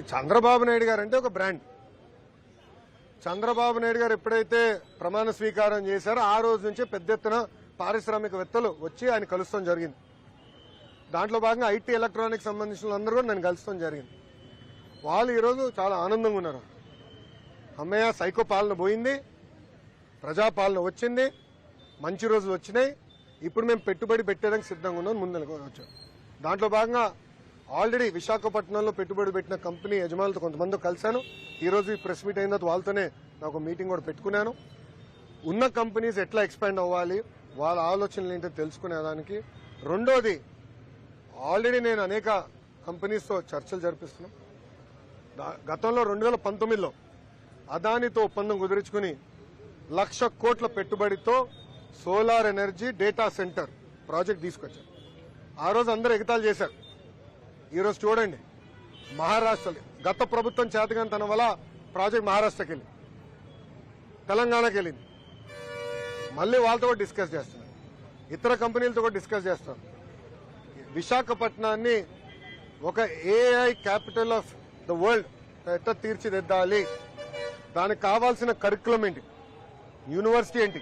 చంద్రబాబు నాయుడు గారు అంటే ఒక బ్రాండ్. చంద్రబాబు నాయుడు గారు ఎప్పుడైతే ప్రమాణ స్వీకారం చేశారో ఆ రోజు నుంచే పెద్ద ఎత్తున పారిశ్రామికవేత్తలు వచ్చి ఆయన కలుస్తాం జరిగింది. దాంట్లో భాగంగా ఐటీ ఎలక్ట్రానిక్ సంబంధించిన అందరూ కూడా నన్ను కలుస్తాం జరిగింది. వాళ్ళు ఈరోజు చాలా ఆనందంగా ఉన్నారు. అమ్మయ్య సైకో పాలన పోయింది. ప్రజాపాలన వచ్చింది. మంచి రోజులు వచ్చినాయి. ఇప్పుడు మేము పెట్టుబడి పెట్టేదానికి సిద్ధంగా ఉన్నాం. ముందు వచ్చాం. దాంట్లో భాగంగా ఆల్రెడీ విశాఖపట్నంలో పెట్టుబడి పెట్టిన కంపెనీ యజమానులతో కొంతమంది కలిశాను. ఈ రోజు ఈ ప్రెస్ మీట్ అయిన వాళ్ళతోనే నాకు మీటింగ్ కూడా పెట్టుకున్నాను. ఉన్న కంపెనీస్ ఎట్లా ఎక్స్పాండ్ అవ్వాలి వాళ్ళ ఆలోచనలు ఏంటో తెలుసుకునేదానికి. రెండోది ఆల్రెడీ నేను అనేక కంపెనీస్తో చర్చలు జరిపిస్తున్నాను గతంలో రెండు వేల పంతొమ్మిదిలో అదానితో ఒప్పందం కుదుర్చుకుని లక్ష కోట్ల పెట్టుబడితో solar energy data centre project తీసుకొచ్చారు ఆ రోజు అందరూ ఎగతాలు చేశారు. ఈరోజు చూడండి మహారాష్ట్రలో గత ప్రభుత్వం చేతగానితనం వల్ల ప్రాజెక్ట్ మహారాష్ట్రకి వెళ్ళింది తెలంగాణకి వెళ్ళింది. మళ్ళీ వాళ్ళతో కూడా డిస్కస్ చేస్తున్నారు. ఇతర కంపెనీలతో కూడా డిస్కస్ చేస్తాం విశాఖపట్నాన్ని ఒక AI capital of the world ఎట్లా తీర్చిదిద్దాలి? దానికి కావాల్సిన కరికులం ఏంటి? యూనివర్సిటీ ఏంటి?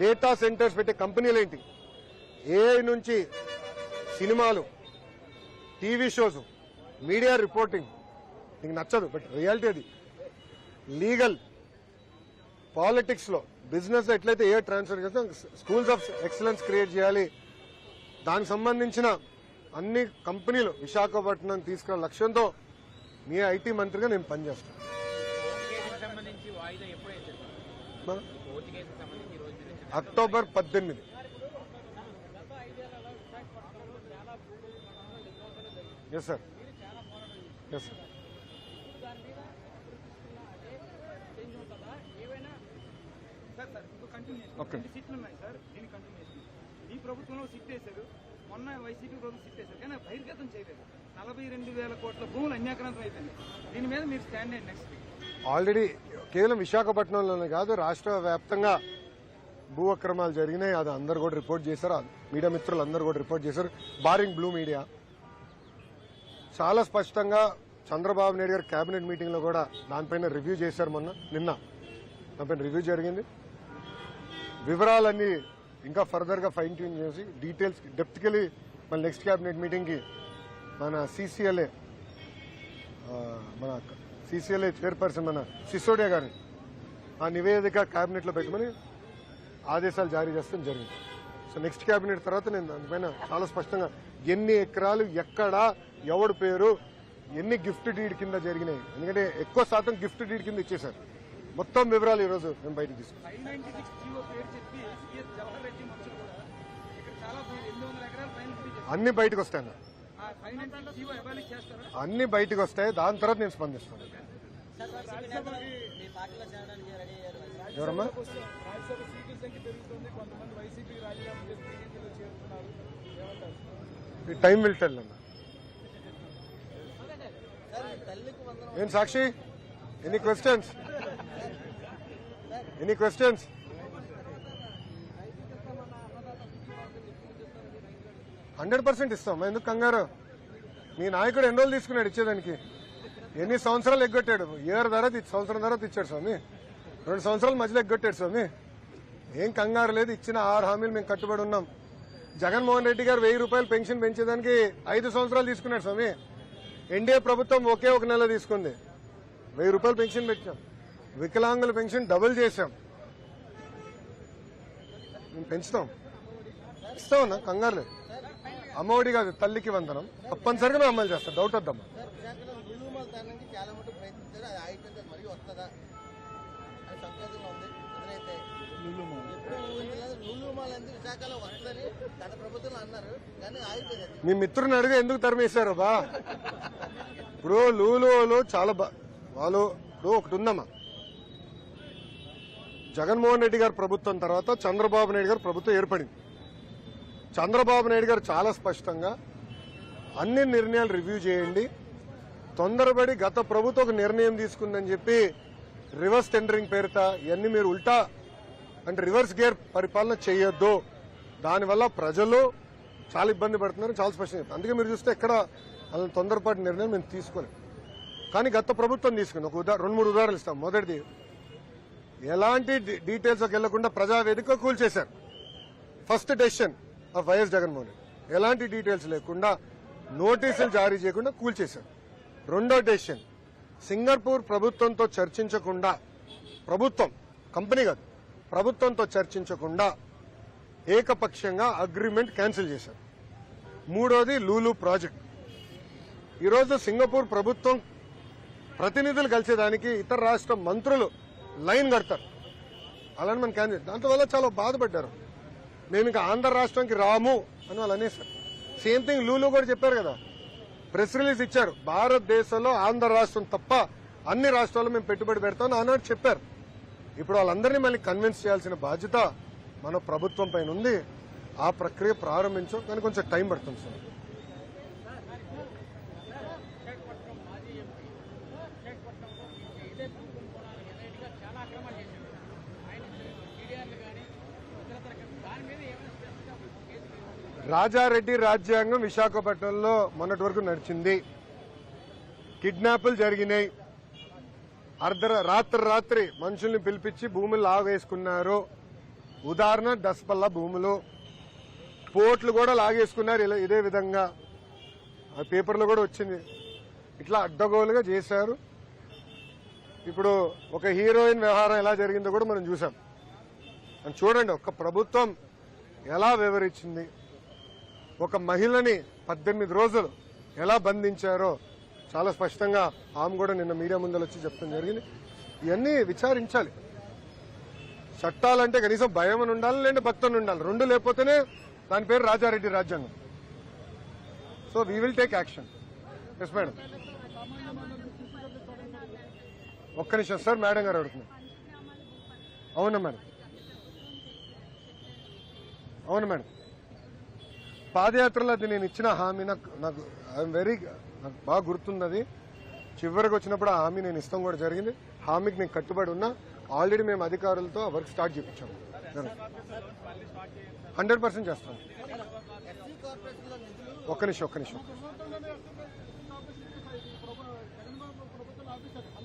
డేటా సెంటర్స్ పెట్టే కంపెనీలు ఏంటి? ఏఐ నుంచి సినిమాలు టీవీ షోస్ మీడియా రిపోర్టింగ్. నీకు నచ్చదు బట్ రియాలిటీ అది. లీగల్ పాలిటిక్స్లో బిజినెస్ ఎట్లయితే ఏ ట్రాన్స్ఫర్ చేస్తాం స్కూల్స్ ఆఫ్ ఎక్సలెన్స్ క్రియేట్ చేయాలి. దానికి సంబంధించిన అన్ని కంపెనీలు విశాఖపట్నం తీసుకున్న లక్ష్యంతో మీ ఐటీ మంత్రిగా నేను పనిచేస్తాను. కోర్టు కేసుకు సంబంధించి వాయిదా ఎప్పుడు వేశారు మన- కోర్టు కేసుకు సంబంధించి ఈ రోజు నుంచి అక్టోబర్ పద్దెనిమిది yes sir yes sir. Okay. ఈ ప్రభుత్వంలో సిట్ వేశారు. మొన్న వైసీపీ ప్రభుత్వం సిట్ వేశారు. కానీ బహిర్గతం చేయలేదు. నలభై రెండు వేల కోట్ల భూములు అన్యాక్రాంతం అయిపోయింది దీని మీద మీరు స్టాండ్ అయ్యండి నెక్స్ట్ ఆల్రెడీ కేవలం విశాఖపట్నంలోనే కాదు రాష్ట్ర వ్యాప్తంగా భూ అక్రమాలు జరిగినాయి. అది అందరు కూడా రిపోర్ట్ చేశారు. మీడియా మిత్రులు అందరూ కూడా రిపోర్ట్ చేశారు. బారింగ్ బ్లూ మీడియా చాలా స్పష్టంగా చంద్రబాబు నాయుడు గారు కేబినెట్ మీటింగ్లో కూడా దానిపైన రివ్యూ చేశారు మొన్న నిన్న. దానిపైన రివ్యూ జరిగింది. వివరాలన్నీ ఇంకా ఫర్దర్గా ఫైన్ ట్యూన్ చేసి డీటెయిల్స్ డెప్త్ కెళ్ళి మన నెక్స్ట్ కేబినెట్ మీటింగ్కి మన సీసీఎల్ఏ మన సీసీఎల్ఏ చైర్పర్సన్ మన సిసోడియా గారిని ఆ నివేదిక కేబినెట్లో పెట్టమని ఆదేశాలు జారీ చేస్తాం జరిగింది. సో నెక్స్ట్ కేబినెట్ తర్వాత నేను దానిపైన చాలా స్పష్టంగా ఎన్ని ఎకరాలు ఎక్కడా ఎవడి పేరు ఎన్ని గిఫ్ట్ డీడ్ కింద జరిగినాయి. ఎందుకంటే ఎక్కువ శాతం గిఫ్ట్ డీడ్ కింద ఇచ్చేశారు. మొత్తం వివరాలు ఈరోజు మేము బయటకు తీసుకున్నాం. అన్ని బయటకు వస్తాయి అన్న బయటకు వస్తాయి. దాని తర్వాత నేను స్పందిస్తాను. ఎవరమ్మా? రాజ్యసభ సీట్ల సంఖ్య పెరుగుతుంది కొంతమంది వైసీపీ రాజీనామా చేసి టీడీపీలో చేరుతున్నారు ఏమంటారు టైం విల్ టెల్ అన్న ఏం Sakshi? Any questions any questions hundred percent ఇస్తాం. ఎందుకు కంగారు? మీ నాయకుడు ఎన్ని రోజులు తీసుకున్నాడు ఇచ్చేదానికి? ఎన్ని సంవత్సరాలు ఎగ్గొట్టాడు? ఇయర్ తర్వాత ఇచ్చి- సంవత్సరం తర్వాత ఇచ్చాడు స్వామి. రెండు సంవత్సరాల మధ్యలో ఎగ్గొట్టాడు స్వామి. ఏం కంగారు లేదు. ఇచ్చిన ఆరు హామీలు మేము కట్టుబడి ఉన్నాం. జగన్మోహన్ రెడ్డి గారు వెయ్యి రూపాయలు పెన్షన్ పెంచేదానికి ఐదు సంవత్సరాలు తీసుకున్నాడు స్వామి. ఎన్డీఏ ప్రభుత్వం ఒకే ఒక నెల తీసుకుంది. వెయ్యి రూపాయలు పెన్షన్ పెట్టాం. వికలాంగుల పెన్షన్ డబుల్ చేశాం. మేము పెంచుతాం. ఇస్తామన్నా కంగారు లేదు. అమ్మఒడి కాదు తల్లికి వందనం. తప్పనిసరిగా మేము అమలు చేస్తాం. డౌట్ వద్దమ్మా. చాలా మటుకు ప్రయత్నించారు. అది ఆగిపోయింది మరియు వస్తుందా? అని సంతోషంగా ఉంది. ఎప్పుడు ఊహించలేదు నిలువుమాల ఎందుకు విశాఖలో వస్తుందని గత ప్రభుత్వంలో అన్నారు. కానీ ఆగిపోయింది అది మీ మిత్రుని అడిగి ఎందుకు తరిమేశారు బా? ఇప్పుడు లూలులో చాలా వాళ్ళు ఇప్పుడు ఒకటి ఉందమ్మా జగన్మోహన్ రెడ్డి గారి ప్రభుత్వం తర్వాత చంద్రబాబు నాయుడు గారు ప్రభుత్వం ఏర్పడింది. చంద్రబాబు నాయుడు గారు చాలా స్పష్టంగా అన్ని నిర్ణయాలు రివ్యూ చేయండి. తొందరపడి గత ప్రభుత్వం ఒక నిర్ణయం తీసుకుందని చెప్పి రివర్స్ టెండరింగ్ పేరిట ఇవన్నీ మీరు ఉల్టా అంటే రివర్స్ గేర్ పరిపాలన చేయొద్దు. దానివల్ల ప్రజలు చాలా ఇబ్బంది పడుతున్నారు చాలా స్పష్టంగా చెప్పారు. అందుకే మీరు చూస్తే ఎక్కడ అలా తొందరపాటు నిర్ణయం మేము తీసుకోలేం. కానీ గత ప్రభుత్వం తీసుకుంది. ఒక ఉదా రెండు మూడు ఉదాహరణలు ఇస్తాం. మొదటిది ఎలాంటి డీ- డీటెయిల్స్కి వెళ్ళకుండా ప్రజావేదిక కూల్చేశారు. First decision of YS Jaganmohan Reddy. ఎలాంటి డీటెయిల్స్ లేకుండా నోటీసులు జారీ చేయకుండా కూల్చేశారు. రెండో డెసిషన్ సింగపూర్ ప్రభుత్వంతో చర్చించకుండా ప్రభుత్వం కంపెనీ కాదు ప్రభుత్వంతో చర్చించకుండా ఏకపక్షంగా అగ్రిమెంట్ క్యాన్సిల్ చేశారు. మూడోది లూలు ప్రాజెక్ట్. ఈరోజు సింగపూర్ ప్రభుత్వం ప్రతినిధులు కలిసేదానికి ఇతర రాష్ట్ర మంత్రులు లైన్ కడతారు. అలానే మన క్యాన్సిల్. దాంట్లో చాలా బాధపడ్డారు. మేము ఇంకా ఆంధ్ర రాష్ట్రానికి రాము అని వాళ్ళు అనేసారు సేమ్ థింగ్ లూలు కూడా చెప్పారు కదా. ప్రెస్ రిలీజ్ ఇచ్చారు. భారతదేశంలో ఆంధ్ర రాష్ట్రం తప్ప అన్ని రాష్ట్రాల్లో మేము పెట్టుబడి పెడతాం ఆనాడు చెప్పారు. ఇప్పుడు వాళ్ళందరినీ మళ్ళీ కన్విన్స్ చేయాల్సిన బాధ్యత మన ప్రభుత్వం పైన ఉంది. ఆ ప్రక్రియ ప్రారంభించు కానీ కొంచెం టైం పడుతుంది సార్. రాజారెడ్డి రాజ్యాంగం విశాఖపట్నంలో మొన్నటి వరకు నడిచింది. కిడ్నాపులు జరిగినాయి. అర్ధ రాత్రి రాత్రి మనుషుల్ని పిలిపించి భూములు లాగేసుకున్నారు. ఉదాహరణ దసపల్ల భూములు. పోర్ట్లు కూడా లాగేసుకున్నారు ఇలా ఇదే విధంగా. ఆ పేపర్లో కూడా వచ్చింది. ఇట్లా అడ్డగోలుగా చేశారు. ఇప్పుడు ఒక హీరోయిన్ వ్యవహారం ఎలా జరిగిందో కూడా మనం చూసాం. చూడండి ఒక ప్రభుత్వం ఎలా వివరించింది. ఒక మహిళని పద్దెనిమిది రోజులు ఎలా బంధించారో. చాలా స్పష్టంగా ఆమె కూడా నిన్న మీడియా ముందర వచ్చి చెప్తాం జరిగింది. ఇవన్నీ విచారించాలి. చట్టాలంటే కనీసం భయం అని ఉండాలి లేదంటే భక్తులు ఉండాలి. రెండు లేకపోతేనే దాని పేరు రాజారెడ్డి రాజ్యాంగం. So we will take action yes madam ఒక్క నిమిషం. సార్ మేడం గారు అడుగుతున్నారు. అవునా మేడం అవును మేడం పాదయాత్రలో అది నేను ఇచ్చిన హామీ నాకు నాకు ఐఎమ్ వెరీ నాకు బాగా గుర్తున్నది చివరికి వచ్చినప్పుడు ఆ హామీ నేను ఇస్తాం కూడా జరిగింది. హామీకి నేను కట్టుబడి ఉన్నా. ఆల్రెడీ మేము అధికారులతో ఆ వర్క్ స్టార్ట్ చేయించాము హండ్రెడ్ పర్సెంట్ చేస్తాం ఒక్క నిమిషం ఒక్క నిమిషం.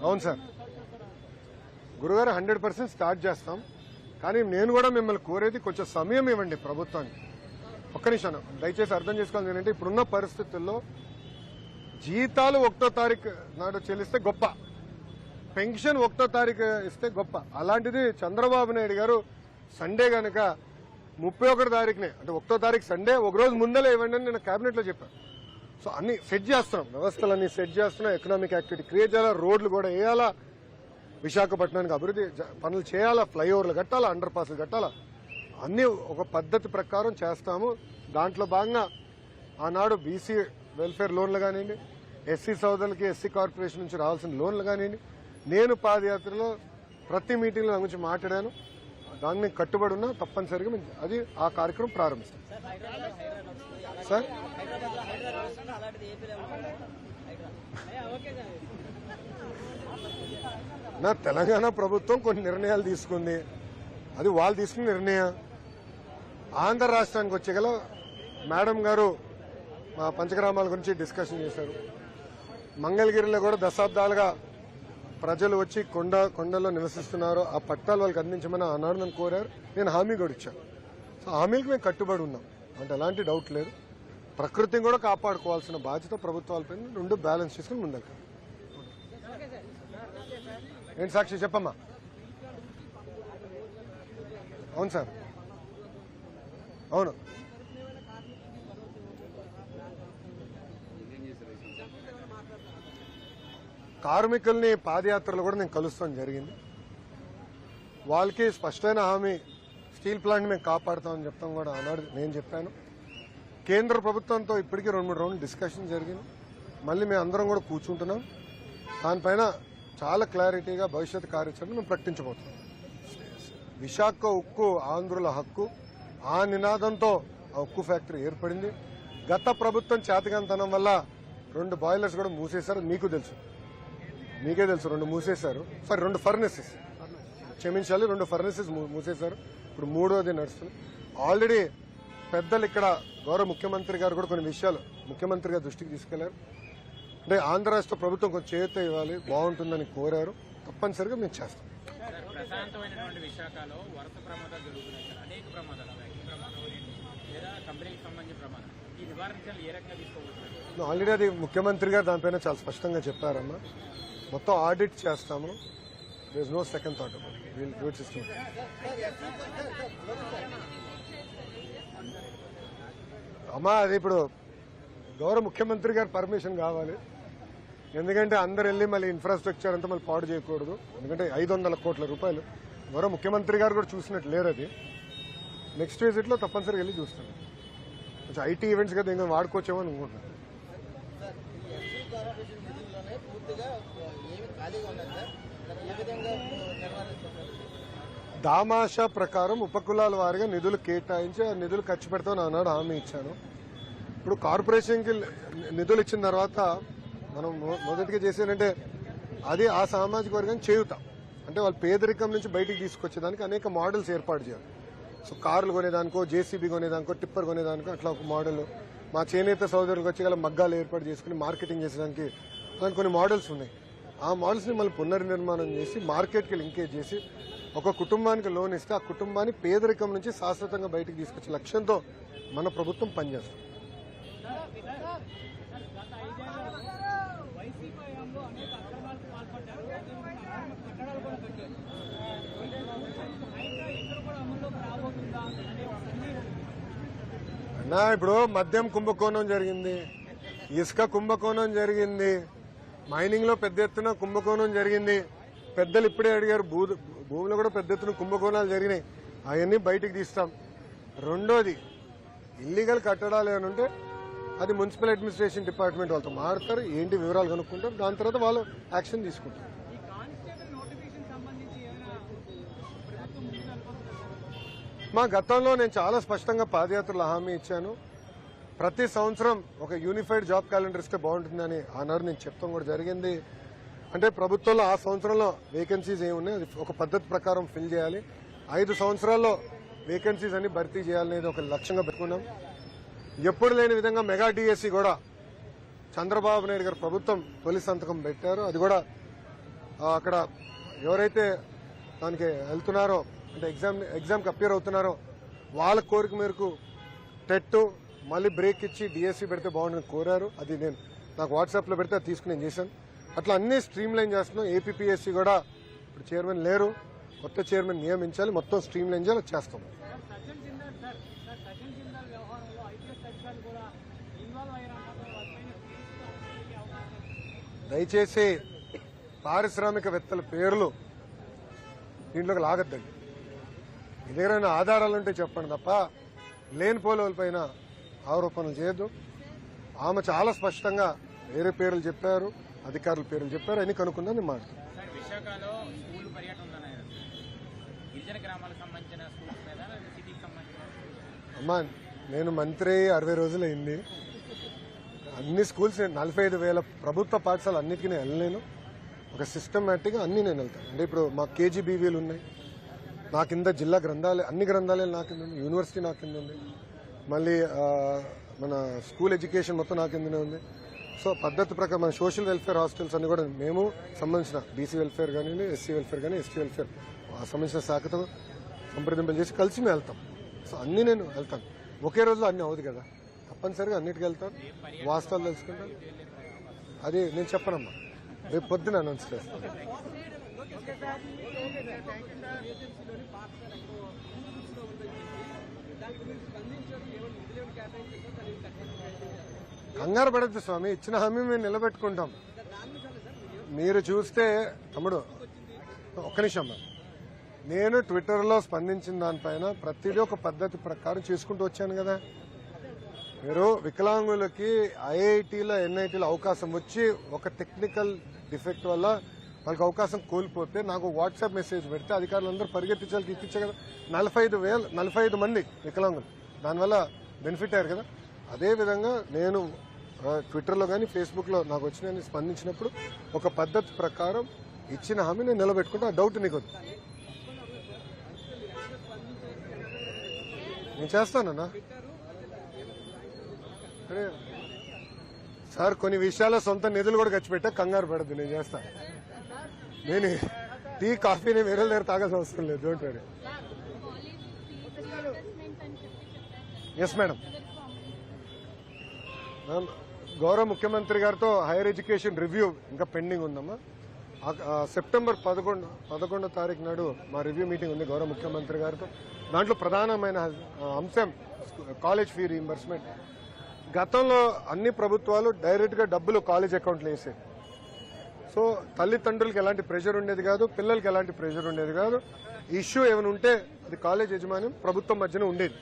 అవును సార్. గురుగారు హండ్రెడ్ పర్సెంట్ స్టార్ట్ చేస్తాం. కానీ నేను కూడా మిమ్మల్ని కోరేది కొంచెం సమయం ఇవ్వండి ప్రభుత్వానికి. ఒక్క నిమిషం దయచేసి అర్థం చేసుకోవాలి ఏంటంటే ఇప్పుడున్న పరిస్థితుల్లో జీతాలు ఒకటో తారీఖు నాడు చెల్లిస్తే గొప్ప. పెన్షన్ ఒకటో తారీఖు ఇస్తే గొప్ప. అలాంటిది చంద్రబాబు నాయుడు గారు సండే గనక ముప్పై ఒకటి తారీఖునే అంటే ఒకటో తారీఖు సండే ఒక రోజు ముందలే ఇవ్వండి అని నేను కేబినెట్లో చెప్పాను. సో అన్ని సెట్ చేస్తున్నాం. వ్యవస్థలన్నీ సెట్ చేస్తున్నాం. ఎకనామిక్ యాక్టివిటీ క్రియేట్ చేయాలా? రోడ్లు కూడా వేయాలా? విశాఖపట్నానికి అభివృద్ధి పనులు చేయాలా? ఫ్లైఓవర్లు కట్టాలా? అండర్ పాస్లు కట్టాలా? అన్ని ఒక పద్ధతి ప్రకారం చేస్తాము. దాంట్లో భాగంగా ఆనాడు బీసీ వెల్ఫేర్ లోన్లు కానివ్వండి ఎస్సీ సోదరులకి ఎస్సీ కార్పొరేషన్ నుంచి రావాల్సిన లోన్లు కానివ్వండి నేను పాదయాత్రలో ప్రతి మీటింగ్లో దాని గురించి మాట్లాడాను. దాన్ని కట్టుబడి ఉన్నా తప్పనిసరిగా అది ఆ కార్యక్రమం ప్రారంభిస్తాం. సార్? నా తెలంగాణ ప్రభుత్వం కొన్ని నిర్ణయాలు తీసుకుంది. అది వాళ్ళు తీసుకున్న నిర్ణయం. ఆంధ్ర రాష్ట్రానికి వచ్చే గల మేడం గారు మా పంచగ్రామాల గురించి డిస్కషన్ చేశారు. మంగళగిరిలో కూడా దశాబ్దాలుగా ప్రజలు వచ్చి కొండ కొండల్లో నివసిస్తున్నారు. ఆ పట్టాలు వాళ్ళకి అందించమని ఆనాడు కోరారు. నేను హామీ కూడా ఇచ్చాను. సో హామీలకు మేము కట్టుబడి ఉన్నాం. అంటే ఎలాంటి డౌట్ లేదు. ప్రకృతిని కూడా కాపాడుకోవాల్సిన బాధ్యత ప్రభుత్వాలపై రెండు బ్యాలెన్స్ చేసుకుని ముందుకు ఏంటి సాక్షి చెప్పమ్మా? అవును సార్. అవును. కార్మికుల్ని పాదయాత్రలు కూడా నేను కలుస్తాం జరిగింది. వాళ్ళకి స్పష్టమైన హామీ స్టీల్ ప్లాంట్ మేము కాపాడుతామని చెప్తాం కూడా ఆనాడు నేను చెప్పాను. కేంద్ర ప్రభుత్వంతో ఇప్పటికీ రెండు మూడు రౌండ్లు డిస్కషన్ జరిగింది. మళ్ళీ మేము అందరం కూడా కూర్చుంటున్నాం. దానిపైన చాలా క్లారిటీగా భవిష్యత్ కార్యాచరణ మేము ప్రకటించబోతున్నాం. విశాఖ ఉక్కు ఆంధ్రుల హక్కు ఆ నినాదంతో ఆ ఉక్కు ఫ్యాక్టరీ ఏర్పడింది. గత ప్రభుత్వం చేతకంతనం వల్ల రెండు బాయిలర్స్ కూడా మూసేశారు మీకు తెలుసు. మీకే తెలుసు రెండు మూసేశారు. సారీ రెండు ఫర్నెసెస్ క్షమించాలి రెండు ఫర్నెసెస్ మూసేశారు. ఇప్పుడు మూడోది నడుస్తుంది. ఆల్రెడీ పెద్దలు ఇక్కడ గౌరవ ముఖ్యమంత్రి గారు కూడా కొన్ని విషయాలు ముఖ్యమంత్రి గారి దృష్టికి తీసుకెళ్ళారు. అంటే ఆంధ్ర రాష్ట్ర ప్రభుత్వం కొంచెం చేత ఇవ్వాలి బాగుంటుందని కోరారు. తప్పనిసరిగా మేము చేస్తాం. సార్ ప్రశాంతమైనటువంటి విశాఖలో వరుస ప్రమాదాలు జరుగుతున్నాయి సార్ అనేక ప్రమాదాలు అగ్ని ప్రమాదం ఏంటి లేదా కంపెనీకి సంబంధించిన ప్రమాదం ఈ నివారణ చర్యలు ఏ రకంగా తీసుకోబోతున్నారు? ఆల్రెడీ అది ముఖ్యమంత్రి గారు దానిపైన చాలా స్పష్టంగా చెప్పారమ్మా. మొత్తం ఆడిట్ చేస్తాము. There no second thought will do system అమ్మా అది ఇప్పుడు గౌరవ ముఖ్యమంత్రి గారి పర్మిషన్ కావాలి. ఎందుకంటే అందరు వెళ్ళి మళ్ళీ ఇన్ఫ్రాస్ట్రక్చర్ అంతా మళ్ళీ పాడు చేయకూడదు. ఎందుకంటే ఐదు వందల కోట్ల రూపాయలు. గౌరవ ముఖ్యమంత్రి గారు కూడా చూసినట్టు లేరు అది. నెక్స్ట్ విజిట్లో తప్పనిసరిగా వెళ్ళి చూస్తాను కొంచెం ఐటీ ఈవెంట్స్ కదా ఇంకా వాడుకోవచ్చేమో అని అనుకుంటున్నాను. దామాషా ప్రకారం ఉపకులాల వారిగా నిధులు కేటాయించి ఆ నిధులు ఖర్చు పెడతామని అన్నాడు హామీ ఇచ్చాను. ఇప్పుడు కార్పొరేషన్కి నిధులు ఇచ్చిన తర్వాత మనం మొ- మొదటిగా చేసేదంటే అది ఆ సామాజిక వర్గాన్ని చేయుత. అంటే వాళ్ళు పేదరికం నుంచి బయటికి తీసుకొచ్చేదానికి అనేక మోడల్స్ ఏర్పాటు చేయాలి. సో కార్లు కొనేదానికో జేసీబీ కొనేదానికో టిప్పర్ కొనేదానికో అట్లా ఒక మోడల్. మా చేనేత సోదరులకు వచ్చి గల మగ్గాలు ఏర్పాటు చేసుకుని మార్కెటింగ్ చేసేదానికి దానికి కొన్ని మోడల్స్ ఉన్నాయి. ఆ మోడల్స్ని మళ్ళీ పునర్నిర్మాణం చేసి మార్కెట్కి లింకేజ్ చేసి ఒక కుటుంబానికి లోన్ ఇస్తే ఆ కుటుంబాన్ని పేదరికం నుంచి శాశ్వతంగా బయటకు తీసుకొచ్చే లక్ష్యంతో మన ప్రభుత్వం పనిచేస్తుంది. అన్నా ఇప్పుడు మద్యం కుంభకోణం జరిగింది. ఇసుక కుంభకోణం జరిగింది. మైనింగ్లో పెద్ద ఎత్తున కుంభకోణం జరిగింది. పెద్దలు ఇప్పుడే అడిగారు భూమిలో కూడా పెద్ద ఎత్తున కుంభకోణాలు జరిగినాయి. అవన్నీ బయటికి తీస్తాం. రెండోది ఇల్లీగల్ కట్టడాలు ఏమైనా ఉంటే అది మున్సిపల్ అడ్మినిస్ట్రేషన్ డిపార్ట్మెంట్ వాళ్ళతో మాడతారు ఏంటి వివరాలు కనుక్కుంటారు. దాని తర్వాత వాళ్ళు యాక్షన్ తీసుకుంటారు. మా గతంలో నేను చాలా స్పష్టంగా పాదయాత్రలో హామీ ఇచ్చాను. ప్రతి సంవత్సరం ఒక యూనిఫైడ్ జాబ్ క్యాలెండర్ ఇస్తే బాగుంటుందని ఆనాడు నేను చెప్తాం కూడా జరిగింది. అంటే ప్రభుత్వంలో ఆ సంవత్సరంలో వేకెన్సీస్ ఏమున్నాయి అది ఒక పద్ధతి ప్రకారం ఫిల్ చేయాలి. ఐదు సంవత్సరాల్లో వేకెన్సీస్ అన్ని భర్తీ చేయాలనేది ఒక లక్ష్యంగా పెట్టుకున్నాం. ఎప్పుడు లేని విధంగా మెగా డిఎస్సి కూడా చంద్రబాబు నాయుడు గారు ప్రభుత్వం తొలి సంతకం పెట్టారు. అది కూడా అక్కడ ఎవరైతే దానికి వెళ్తున్నారో అంటే ఎగ్జామ్ ఎగ్జామ్కి అపియర్ అవుతున్నారో వాళ్ళ కోరిక మేరకు టెట్ మళ్ళీ బ్రేక్ ఇచ్చి డిఎస్సీ పెడితే బాగుంటుందని కోరారు. అది నేను నాకు వాట్సాప్లో పెడితే అది తీసుకుని నేను చేశాను. అట్లా అన్ని స్ట్రీమ్ లైన్ చేస్తున్నాం ఏపీపీఎస్సీ కూడా ఇప్పుడు చైర్మన్ లేరు. కొత్త చైర్మన్ నియమించాలి. మొత్తం స్ట్రీమ్ లైన్ చేయాలి. చేస్తాం. దయచేసి పారిశ్రామికవేత్తల పేర్లు దీంట్లోకి లాగద్దండి. మీ దగ్గర ఆధారాలు ఉంటే చెప్పండి తప్ప లేని పోలవల పైన ఆరోపణలు చేయొద్దు. ఆమె చాలా స్పష్టంగా వేరే పేర్లు చెప్పారు అధికారుల పేర్లు చెప్పారు అని కనుక్కుందని నేను మాట్లాడుతున్నాను? అమ్మా నేను మంత్రి అరవై రోజులు అయింది. అన్ని స్కూల్స్ నలభై ఐదు వేల ప్రభుత్వ పాఠశాల అన్నిటికీ నేను వెళ్ళలేను. ఒక సిస్టమేటిక్గా అన్ని నేను వెళ్తాను అంటే ఇప్పుడు మా కేజీబీవీలు ఉన్నాయి. నా కింద జిల్లా గ్రంథాలయ అన్ని గ్రంథాలయాలు నా కింద ఉంది యూనివర్సిటీ నా కింద ఉంది. మళ్ళీ మన స్కూల్ ఎడ్యుకేషన్ మొత్తం నా కిందనే ఉంది? సో పద్ధతి ప్రకారం మన సోషల్ వెల్ఫేర్ హాస్టల్స్ అన్ని కూడా మేము సంబంధించిన బీసీ వెల్ఫేర్ కానీ ఎస్సీ వెల్ఫేర్ కానీ ఎస్టీ వెల్ఫేర్ ఆ సంబంధించిన శాఖతో సంప్రదింపులు చేసి కలిసి మేము వెళ్తాం. సో అన్ని నేను వెళ్తాను. ఒకే రోజులో అన్ని అవ్వదు కదా? తప్పనిసరిగా అన్నిటికి వెళ్తాను. వాస్తవాలు తెలుసుకుంటాను. అది నేను చెప్పనమ్మా. రేపు పొద్దున అనౌన్స్ చేస్తాను. కంగారు పడద్దు స్వామి ఇచ్చిన హామీ మేము నిలబెట్టుకుంటాం. మీరు చూస్తే తమ్ముడు ఒక్క నిమిషం. నేను ట్విట్టర్లో స్పందించిన దానిపైన ప్రతిదీ ఒక పద్ధతి ప్రకారం చేసుకుంటూ వచ్చాను కదా. మీరు వికలాంగులకి ఐఐటీలో ఎన్ఐటీలో అవకాశం వచ్చి ఒక టెక్నికల్ డిఫెక్ట్ వల్ల వాళ్ళకి అవకాశం కోల్పోతే నాకు వాట్సాప్ మెసేజ్ పెడితే అధికారులందరూ పరిగెత్తించాలి ఇప్పించే కదా. నలభై ఐదు వేలు నలభై ఐదు మంది వికలాంగులు. దానివల్ల బెనిఫిట్ అయ్యారు కదా. అదేవిధంగా నేను ట్విట్టర్లో కానీ ఫేస్బుక్లో నాకు వచ్చిన స్పందించినప్పుడు ఒక పద్ధతి ప్రకారం ఇచ్చిన హామీ నేను నిలబెట్టుకుంటే డౌట్ నీకు వద్దు నేను చేస్తానన్నా సరే. సార్ కొన్ని విషయాల్లో సొంత నిధులు కూడా ఖర్చు పెట్టా కంగారు పడద్దు నేను చేస్తా. నేను టీ కాఫీని వేరే దగ్గర తాగాల్సిన అవసరం లేదు డోంట్ వరీ ఎస్ మేడం గౌరవ ముఖ్యమంత్రి గారితో హైయర్ ఎడ్యుకేషన్ రివ్యూ ఇంకా పెండింగ్ ఉందమ్మా. సెప్టెంబర్ పదకొండు పదకొండో తారీఖు నాడు మా రివ్యూ మీటింగ్ ఉంది గౌరవ ముఖ్యమంత్రి గారితో. దాంట్లో ప్రధానమైన అంశం కాలేజ్ ఫీ రీఎంబర్స్మెంట్ గతంలో అన్ని ప్రభుత్వాలు డైరెక్ట్గా డబ్బులు కాలేజ్ అకౌంట్లో వేసేవి. సో తల్లిదండ్రులకి ఎలాంటి ప్రెషర్ ఉండేది కాదు పిల్లలకి ఎలాంటి ప్రెషర్ ఉండేది కాదు. ఇష్యూ ఏమైనా ఉంటే అది కాలేజ్ యజమాని ప్రభుత్వం మధ్యన ఉండేది.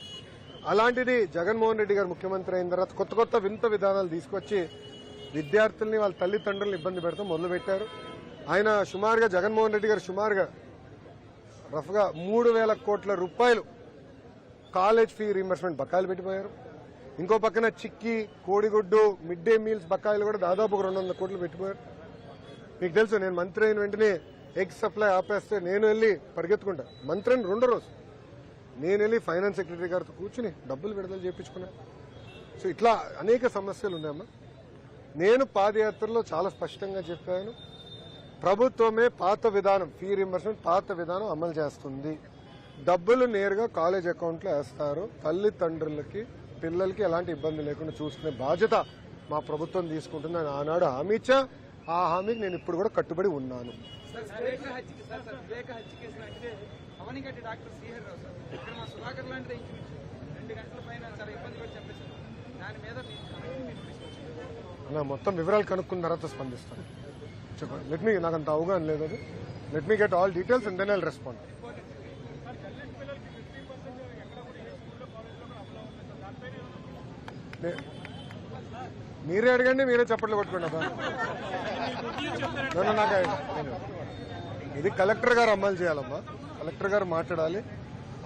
అలాంటిది జగన్మోహన్ రెడ్డి గారు ముఖ్యమంత్రి అయిన తర్వాత కొత్త కొత్త వింత విధానాలు తీసుకొచ్చి విద్యార్థుల్ని వాళ్ళ తల్లిదండ్రులను ఇబ్బంది పెడతాం మొదలుపెట్టారు. ఆయన సుమారుగా జగన్మోహన్ రెడ్డి గారు సుమారుగా రఫ్గా మూడు వేల కోట్ల రూపాయలు కాలేజ్ ఫీ రీంబర్స్మెంట్ బకాయిలు పెట్టిపోయారు. ఇంకో పక్కన చిక్కి కోడిగుడ్డు మిడ్ డే మీల్స్ బకాయిలు కూడా దాదాపు ఒక రెండు వందల కోట్లు పెట్టిపోయారు. మీకు తెలుసు నేను మంత్రి అయిన వెంటనే ఎగ్ సప్లై ఆపేస్తే నేను వెళ్ళి పరిగెత్తుకుంటా. మంత్రి అయిన రెండో రోజు. నేను వెళ్ళి ఫైనాన్స్ సెక్రటరీ గారితో కూర్చుని డబ్బులు విడుదల చేయించుకున్నా. సో ఇట్లా అనేక సమస్యలు ఉన్నాయమ్మా. నేను పాదయాత్రలో చాలా స్పష్టంగా చెప్పాను. ప్రభుత్వమే పాత విధానం ఫీ రింబర్స్మెంట్ పాత విధానం అమలు చేస్తుంది. డబ్బులు నేరుగా కాలేజ్ అకౌంట్లో వేస్తారు. తల్లిదండ్రులకి పిల్లలకి ఎలాంటి ఇబ్బంది లేకుండా చూసుకునే బాధ్యత మా ప్రభుత్వం తీసుకుంటుందని ఆనాడు హామీ ఇచ్చా. ఆ హామీకి నేను ఇప్పుడు కూడా కట్టుబడి ఉన్నాను. Avanigadda doctor Srihari Rao sir. ఇక్కడ మా సుధాకర్ లాంటిదే ఇంచుమించు రెండు గంటల పైన చాలా ఇబ్బంది పడి చంపేశారు దాని మీద మొత్తం వివరాలు కనుక్కున్న తర్వాత స్పందిస్తాను. చెప్పండి. లెట్ మీ నాకు అంత అవగాహన లేదు అది. Let me get all details and then I'll respond మీరే అడగండి మీరే చప్పట్లు కొట్టుకోండి అబ్బా. నాకు ఇది కలెక్టర్ గారు అమలు చేయాలమ్మా. కలెక్టర్ గారు మాట్లాడాలి.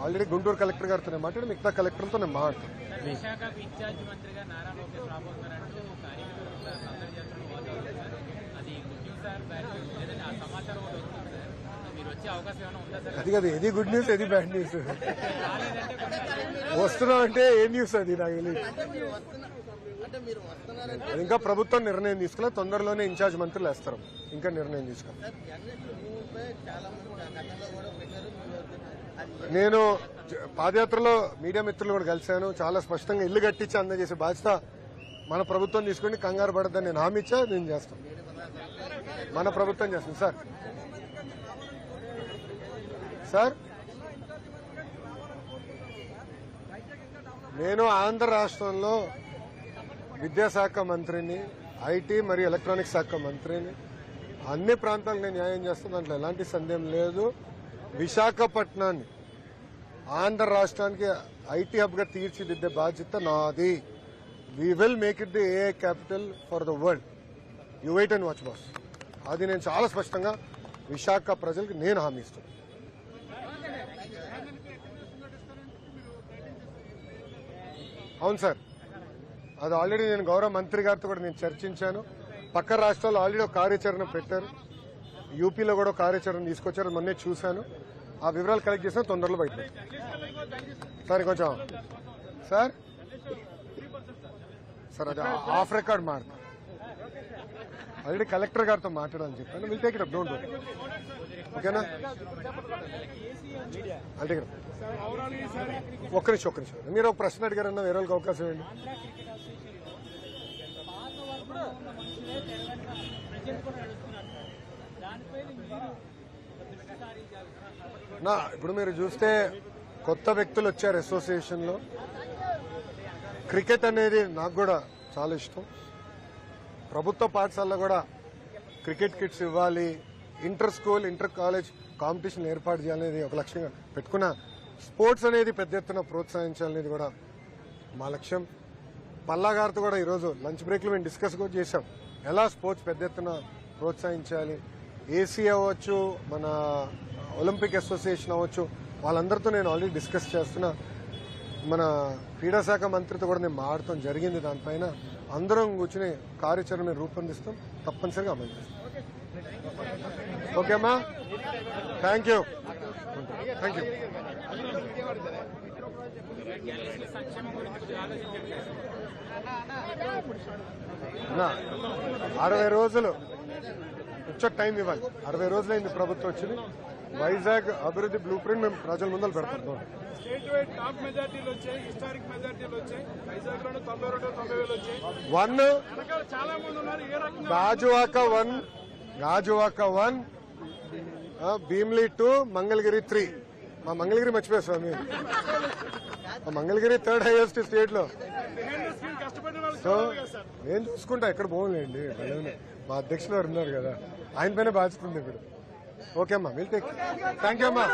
ఆల్రెడీ గుంటూరు కలెక్టర్ గారితో మాట్లాడి మిగతా కలెక్టర్తో నేను మాట్లాడతాను. విశాఖకు ఇన్ఛార్జ్ మంత్రిగా నారా లోకేష్ రాబోతున్నారంటూ కార్యకర్తలు కూడా సందడి చేస్తున్న వాతావరణం సార్ అది good news sir bad news. లేదంటే ఆ సమాచారం ఒకటి వస్తుంది సార్. మీరు వచ్చే అవకాశం ఏమైనా ఉందా సార్? అది కదా ఇది గుడ్ న్యూస్ ఇది బ్యాడ్ న్యూస్? వస్తున్నాం అంటే ఏ న్యూస్ అది నాకు తెలియదు ఇంకా ప్రభుత్వం నిర్ణయం తీసుకోలే తొందరలోనే ఇన్ఛార్జ్ మంత్రులు వేస్తారు. ఇంకా నిర్ణయం తీసుకోవాలి నేను పాదయాత్రలో మీడియా మిత్రులు కూడా కలిశాను. చాలా స్పష్టంగా ఇల్లు కట్టించి అందజేసే బాధ్యత మన ప్రభుత్వం తీసుకుని కంగారు పడద్దని నేను హామీ ఇచ్చా నేను చేస్తాను. మన ప్రభుత్వం చేస్తుంది. సార్. సార్. నేను ఆంధ్ర రాష్ట్రంలో విద్యాశాఖ మంత్రిని ఐటీ మరియు ఎలక్ట్రానిక్స్ శాఖ మంత్రిని అన్ని ప్రాంతాలకు నేను న్యాయం చేస్తాను. దాంట్లో ఎలాంటి సందేహం లేదు. విశాఖపట్నాన్ని ఆంధ్ర రాష్ట్రానికి ఐటీ హబ్గా తీర్చిదిద్దే బాధ్యత నాది. We will make it the AI capital for the world you wait and watch boss అది నేను చాలా స్పష్టంగా విశాఖ ప్రజలకు నేను హామీ ఇస్తాను. అవును సార్. అది ఆల్రెడీ నేను గౌరవ మంత్రి గారితో కూడా నేను చర్చించాను. పక్క రాష్ట్రాల్లో ఆల్రెడీ ఒక కార్యాచరణ పెట్టారు. యూపీలో కూడా కార్యాచరణ తీసుకొచ్చారు మొన్నే చూశాను. ఆ వివరాలు కలెక్ట్ చేసిన తొందరలో బయట సార్ కొంచెం సార్? సార్ అది off record mark. Already collector గారితో మాట్లాడాలని చెప్పాను. Will take it up don't ఓకేనా? అంటే ఒక్క నిమిషం ఒక్క నిమిషం. మీరు ఒక ప్రశ్న అడిగారన్న వేరే వాళ్ళకి అవకాశం ఏంటి? నా ఇప్పుడు మీరు చూస్తే కొత్త వ్యక్తులు వచ్చారు అసోసియేషన్లో క్రికెట్ అనేది నాకు కూడా చాలా ఇష్టం. ప్రభుత్వ పాఠశాలలో కూడా క్రికెట్ కిట్స్ ఇవ్వాలి. Inter school inter college competition ఏర్పాటు చేయాలనేది ఒక లక్ష్యంగా పెట్టుకున్న స్పోర్ట్స్ అనేది పెద్ద ఎత్తున ప్రోత్సహించాలనేది కూడా మా లక్ష్యం. పల్లా గారితో కూడా ఈరోజు లంచ్ బ్రేక్లో మేము డిస్కస్ కూడా చేశాం. ఎలా స్పోర్ట్స్ పెద్ద ఎత్తున ప్రోత్సహించాలి? ఏసీ అవ్వచ్చు మన ఒలింపిక్ అసోసియేషన్ అవ్వచ్చు వాళ్ళందరితో నేను ఆల్రెడీ డిస్కస్ చేస్తున్నా. మన క్రీడా శాఖ మంత్రితో కూడా నేను మాట్లాడటం జరిగింది. దానిపైన అందరం కూర్చుని కార్యాచరణ రూపొందిస్తాం. తప్పనిసరిగా అమలు చేస్తాం. ఓకేమ్మా థ్యాంక్ యూ థ్యాంక్ యూ నా అరవై రోజులు. వచ్చే టైం ఇవ్వాలి. అరవై రోజులైంది ప్రభుత్వం వచ్చింది. వైజాగ్ అభివృద్ధి బ్లూ ప్రింట్ మేము ప్రజల ముందర పెడతాం. స్టేట్ వైడ్ టాప్ మెజార్టీలు వచ్చాయి హిస్టారిక్ మెజార్టీలు వచ్చాయి. వైజాగ్లోనే తొంభై రెండు తొంభై వేలు వచ్చాయి. One Gajuwaka one Gajuwaka one Bheemili two Mangalagiri three మా మంగళగిరి మర్చిపోయా స్వామి. మంగళగిరి థర్డ్ హైయెస్ట్ స్టేట్లో. సో నేను చూసుకుంటా ఎక్కడ పోలేండి మా అధ్యక్షులు ఉన్నారు కదా. ఆయన పైన బాధిస్తుంది ఇప్పుడు. ఓకే అమ్మా విల్ టేక్ థ్యాంక్ యూ అమ్మా.